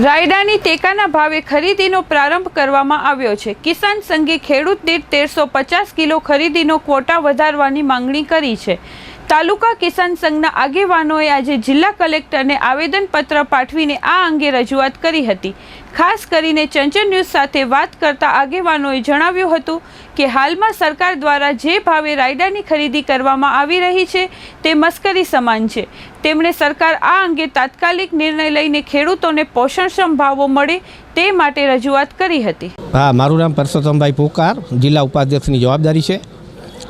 રાયડાની ટેકાના ભાવે ખરીદીનો પ્રારંભ કરવામાં આવ્યો છે. કિસાન સંઘે ખેડૂત દીઠ તેરસો પચાસ કિલો ખરીદીનો ક્વોટા વધારવાની માંગણી કરી છે. તાલુકા કિસાન સંઘના આગેવાનોએ આજે જિલ્લા કલેક્ટરને આવેદનપત્ર પાઠવીને આ અંગે રજૂઆત કરી હતી. ખાસ કરીને ચંચન ન્યૂઝ સાથે વાત કરતા આગેવાનોએ જણાવ્યું હતું કે હાલમાં સરકાર દ્વારા જે ભાવે રાયડાની ખરીદી કરવામાં આવી રહી છે તે મસ્કરી સમાન છે. તેમણે સરકાર આ અંગે તાત્કાલિક નિર્ણય લઈને ખેડૂતોને પોષણક્ષમ ભાવો મળે તે માટે રજૂઆત કરી હતી. હા, મારું નામ પરસોત્તમભાઈ પોકાર, જિલ્લા ઉપાધ્યક્ષની જવાબદારી છે.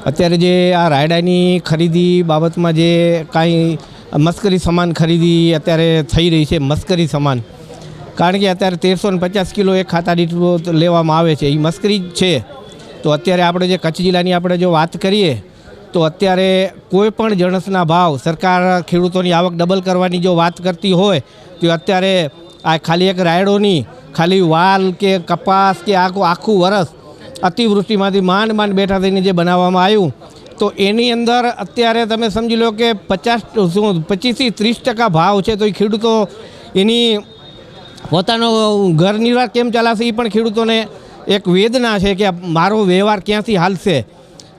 અત્યારે જે આ રાયડાની ખરીદી બાબતમાં જે કાંઈ મસ્કરી સમાન ખરીદી અત્યારે થઈ રહી છે, મસ્કરી સમાન. કારણ કે અત્યારે તેરસો ને પચાસ કિલો એક ખાતા દીઠ લેવામાં આવે છે, એ મસ્કરી જ છે. તો અત્યારે આપણે જે કચ્છ જિલ્લાની આપણે જો વાત કરીએ, તો અત્યારે કોઈ પણ જણસના ભાવ સરકાર ખેડૂતોની આવક ડબલ કરવાની જો વાત કરતી હોય, તો અત્યારે આ ખાલી એક રાયડોની, ખાલી વાલ કે કપાસ કે આખું આખું વરસ અતિવૃષ્ટિમાંથી માંડ માંડ બેઠા થઈને જે બનાવવામાં આવ્યું, તો એની અંદર અત્યારે તમે સમજી લો કે પચાસ, શું, પચીસથી ત્રીસ ટકા ભાવ છે, તો એ ખેડૂતો એની પોતાનો ઘર નિર્વાહ કેમ ચલાવશે એ પણ ખેડૂતોને એક વેદના છે કે મારો વ્યવહાર ક્યાંથી હાલશે.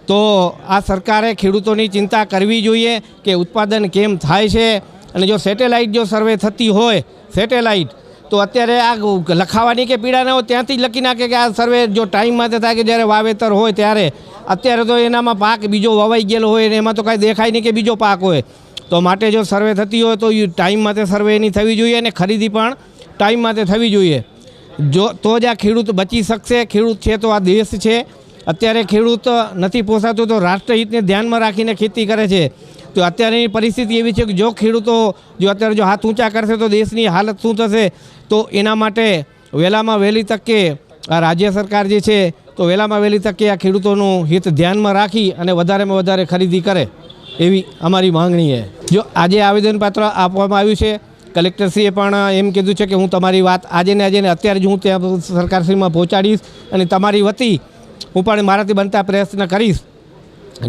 તો આ સરકારે ખેડૂતોની ચિંતા કરવી જોઈએ કે ઉત્પાદન કેમ થાય છે, અને જો સેટેલાઇટ જો સર્વે થતી હોય, સેટેલાઇટ તો અત્યારે આ લખાવાની કે પીડા ન હોય ત્યાંથી લખી નાખે કે આ સર્વે જો ટાઈમ માટે થાય કે જ્યારે વાવેતર હોય ત્યારે. અત્યારે તો એનામાં પાક બીજો વવાઈ ગયેલો હોય ને એમાં તો કાંઈ દેખાય નહીં કે બીજો પાક હોય. તો માટે જો સર્વે થતી હોય તો ટાઈમ માટે સર્વે એની થવી જોઈએ અને ખરીદી પણ ટાઈમ માટે થવી જોઈએ. જો, તો જ આ ખેડૂત બચી શકશે. ખેડૂત છે તો આ દેશ છે. અત્યારે ખેડૂત નથી પોસાતું તો રાષ્ટ્રહિતને ધ્યાનમાં રાખીને ખેતી કરે છે. તો અત્યારની પરિસ્થિતિ એવી છે કે જો ખેડૂતો, જો અત્યારે જો હાથ ઊંચા કરશે તો દેશની હાલત શું થશે? તો એના માટે વહેલામાં વહેલી તકે આ રાજ્ય સરકાર જે છે, તો વહેલામાં વહેલી તકે આ ખેડૂતોનું હિત ધ્યાનમાં રાખી અને વધારેમાં વધારે ખરીદી કરે એવી અમારી માંગણી છે. જો આજે આવેદનપત્ર આપવામાં આવ્યું છે, કલેક્ટરશ્રીએ પણ એમ કીધું છે કે હું તમારી વાત આજે ને આજે ને અત્યારે જ હું ત્યાં સરકારશ્રીમાં પહોંચાડીશ અને તમારી વતી હું પણ મારાથી બનતા પ્રયત્ન કરીશ.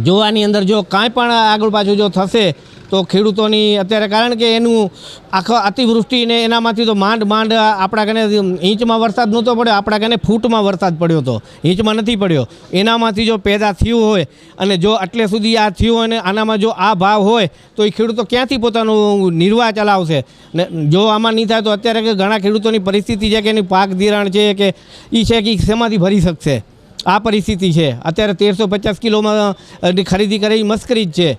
જો આની અંદર જો કાંઈ પણ આગળ પાછું જો થશે, તો ખેડૂતોની અત્યારે કારણ કે એનું આખો અતિવૃષ્ટિને એનામાંથી તો માંડ માંડ આપણા કને ઇંચમાં વરસાદ નહોતો પડ્યો, આપણા કને ફૂટમાં વરસાદ પડ્યો હતો ઇંચમાં નથી પડ્યો. એનામાંથી જો પેદા થયું હોય અને જો એટલે સુધી આ થયું હોય અને આનામાં જો આ ભાવ હોય, તો એ ખેડૂતો ક્યાંથી પોતાનું નિર્વાહ ચલાવશે? ને જો આમાં નહીં થાય તો અત્યારે કે ઘણા ખેડૂતોની પરિસ્થિતિ છે કે એની પાક ધિરાણ છે કે એ છે કે શેમાંથી ભરી શકશે? આ પરિસ્થિતિ છે. અત્યારે તેરસો પચાસ કિલોમાં ખરીદી કરે એ મસ્કરી જ છે.